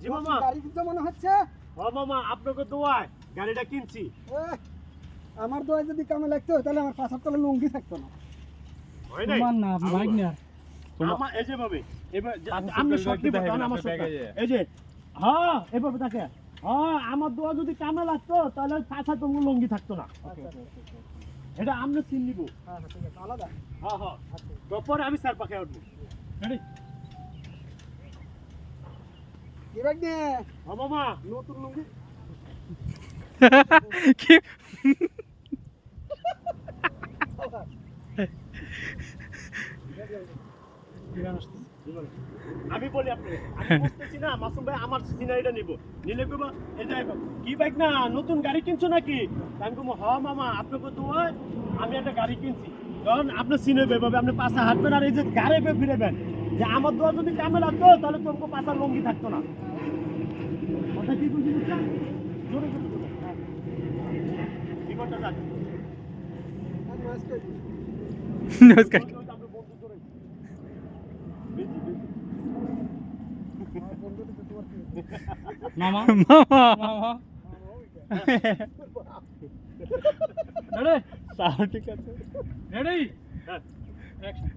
জি মামা। গাড়ি কিনছো মনে হচ্ছে। ও মামা আপনাকে দোয়ায় গাড়িটা কিনছি। আমার দোয়া যদি কামে লাগতো তাহলে আমার তলে লুঙ্গি থাকতো না। হয় নাই? না বাইক না আমার এই যে ভাবে এবার সত্যি আমার সত্যি এই যে হ্যাঁ এভাবে দেখে হ্যাঁ আমার দোয়া যদি কামে লাগতো তাহলে পাশা তো লঙ্গি থাকতো না। আচ্ছা, আচ্ছা, আচ্ছা। এটা আমরা চিন নিব। হ্যাঁ হ্যাঁ, ঠিক আছে আলাদা। হ্যাঁ হ্যাঁ। তারপরে আমি স্যার পাখে উঠবো। রেডি কি ব্যাগ নিয়ে ও মামা নতুন লুঙ্গি। কি? আমি বলি আপনি আমি বুঝতেছি না মাসুম ভাই আমার সিনারিটা নিব। নিলে কইব এটা কি বাইক না? নতুন গাড়ি কিনছো নাকি? আমি কইব হ মামা আপনাকে দোয়ায় আমি একটা গাড়ি কিনছি। কারণ আপনি চিনেবে ভাবে আপনি পাশা হাঁটবেন আর এই যে গাড়ি ফিরেবেন যে আমার দোয়া যদি কামে লাগতো তাহলে তোমাকে পাশার লঙ্গি থাকতো না। কথা কি বুঝি বুঝছেন। নমস্কার? মামা। মামা। মামা। রেডি। ঠিক আছে। রেডি। অ্যাকশন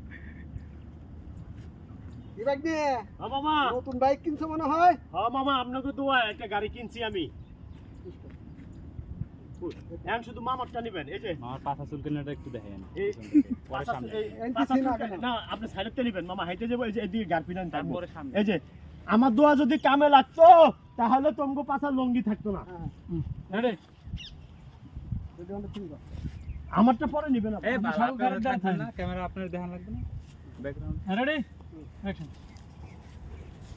হ্যাঁ মামা। নতুন বাইক কিনছো মনে হয়? হ্যাঁ মামা আপনাকে দোয়া একটা গাড়ি কিনছি আমি। এখন শুধু মামারটা নেবেন এই যে। আমার পাশা চুলকানিটা একটু দেখেন। এই- পরে পাশা- সামনে এই- এনটি পাশা সিনা চুলকানি- কেন? না আপনি সাইডেরটা নেবেন মামা হাইটে যাব এই যে এদিকে গার্পিনান তারপরে সামনে। এই যে আমার দোয়া যদি কামে লাগতো তাহলে তোমাকে পাশা লঙ্গি থাকতো না। হ্যাঁ। আমারটা পরে নেবেন আপনি। আপনারা গাড়ি থাকবেন দেখান। না ক্যামেরা আপনার দেখান লাগবে না? Background ready? অ্যাকশন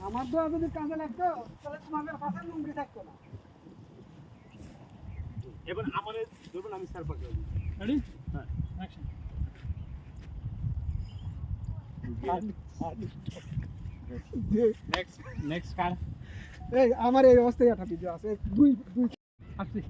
আমার দোয়া যদি কাজে লাগতো তাহলে তোমাদের পাশে লুঙ্গি থাকতো না। এবার আমার ধরুন আমি স্যার পাঠাবো রেডি হ্যাঁ। অ্যাকশন নেক্সট নেক্সট কার এই আমার এই অবস্থায় একটা ভিডিও আছে। দুই দুই আসছি।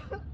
Ha ha ha.